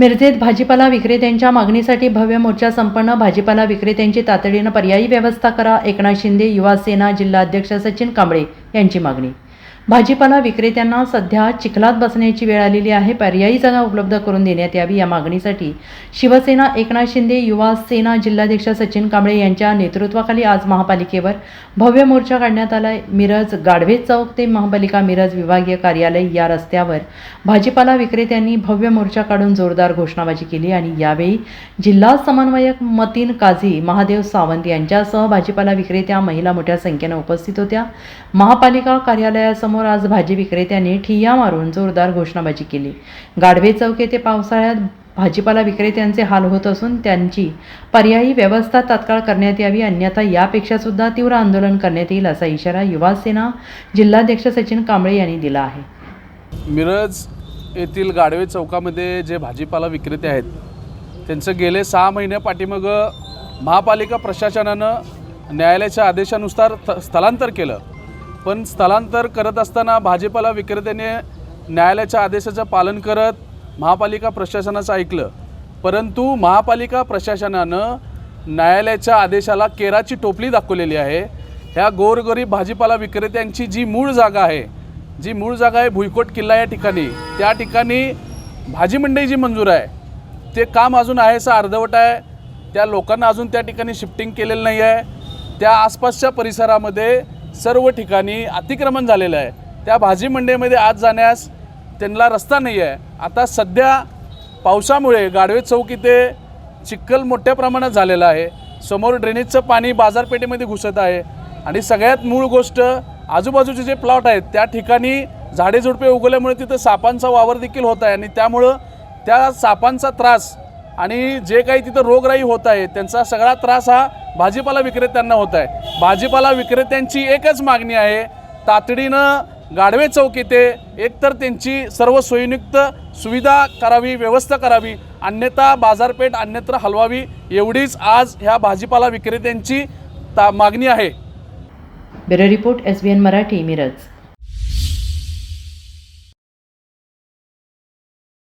मिरजेत भाजीपाला विक्रेत्यांच्या मागणीसाठी भव्य मोर्चा संपन्न. भाजीपाला विक्रेत्यांची तातडीनं पर्यायी व्यवस्था करा. एकनाथ शिंदे युवा सेना जिल्हाध्यक्ष सचिन कांबळे यांची मागणी. भाजीपाला विक्रेत्यांना सध्या चिखलात बसण्याची वेळ आलेली आहे. पर्यायी जागा उपलब्ध करून देण्यात यावी या मागणीसाठी शिवसेना एकनाथ शिंदे युवा सेना जिल्हाध्यक्ष सचिन कांबळे यांच्या नेतृत्वाखाली आज महापालिकेवर भव्य मोर्चा काढण्यात आला मिरज गाढवे चौक ते महापालिका मिरज विभागीय कार्यालय या रस्त्यावर भाजीपाला विक्रेत्यांनी भव्य मोर्चा काढून जोरदार घोषणाबाजी केली आणि यावेळी जिल्हा समन्वयक मतीन काझी महादेव सावंत यांच्यासह भाजीपाला विक्रेत्या महिला मोठ्या संख्येनं उपस्थित होत्या. महापालिका कार्यालयासमोर आज भाजी विक्रेत्यांनी ठिय्या मारून जोरदार घोषणाबाजी केली. गाढवे चौक येथे पावसाळ्यात भाजीपाला विक्रेत्यांचे हाल होत असून त्यांची पर्यायी व्यवस्था तात्काळ करण्यात यावी अन्यथा यापेक्षा सुद्धा तीव्र आंदोलन करण्यात येईल असा इशारा युवा सेना जिल्हाध्यक्ष सचिन कांबळे यांनी दिला आहे. मिरज येथील गाडवे चौकामध्ये जे भाजीपाला विक्रेते आहेत त्यांचं गेले सहा महिन्या पाठीमाग महापालिका प्रशासनानं न्यायालयाच्या आदेशानुसार स्थलांतर केलं. पण स्थलांतर करत असताना भाजीपाला विक्रेत्याने न्यायालयाच्या आदेशाचं पालन करत महापालिका प्रशासनाचं ऐकलं. परंतु महापालिका प्रशासनानं न्यायालयाच्या आदेशाला केराची टोपली दाखवलेली आहे. ह्या गोरगरीब भाजीपाला विक्रेत्यांची जी मूळ जागा आहे जी मूळ जागा आहे भुईकोट किल्ला या ठिकाणी त्या ठिकाणी भाजी मंडई जी मंजूर आहे ते काम अजून आहे असं अर्धवट आहे. त्या लोकांना अजून त्या ठिकाणी शिफ्टिंग केलेलं नाही आहे. त्या आसपासच्या परिसरामध्ये सर्व ठिकाणी अतिक्रमण झालेलं आहे. त्या भाजी मंडईमध्ये आज जाण्यास त्यांना रस्ता नाही आहे आता सध्या पावसामुळे गाढवे चौक इथे चिखल मोठ्या प्रमाणात झालेलं आहे. समोर ड्रेनेजचं पाणी बाजारपेठेमध्ये घुसत आहे. आणि सगळ्यात मूळ गोष्ट आजूबाजूचे जे प्लॉट आहेत त्या ठिकाणी झाडे झुडपे उगवल्यामुळे तिथं सापांचा वावर देखील होत आहे. आणि त्यामुळं त्या सापांचा त्रास आणि जे काही तिथं रोगराई होत आहे त्यांचा सगळा त्रास हा भाजीपाला विक्रेत्यांना होत आहे. भाजीपाला विक्रेत्यांची एकच मागणी आहे तातडीनं गाढवे चौक येथे एकतर त्यांची सर्व सोयीयुक्त सुविधा करावी व्यवस्था करावी अन्यथा बाजारपेठ अन्यत्र हलवावी एवढीच आज ह्या भाजीपाला विक्रेत्यांची ता मागणी आहे. Bureau report S B N Marathi Miraj.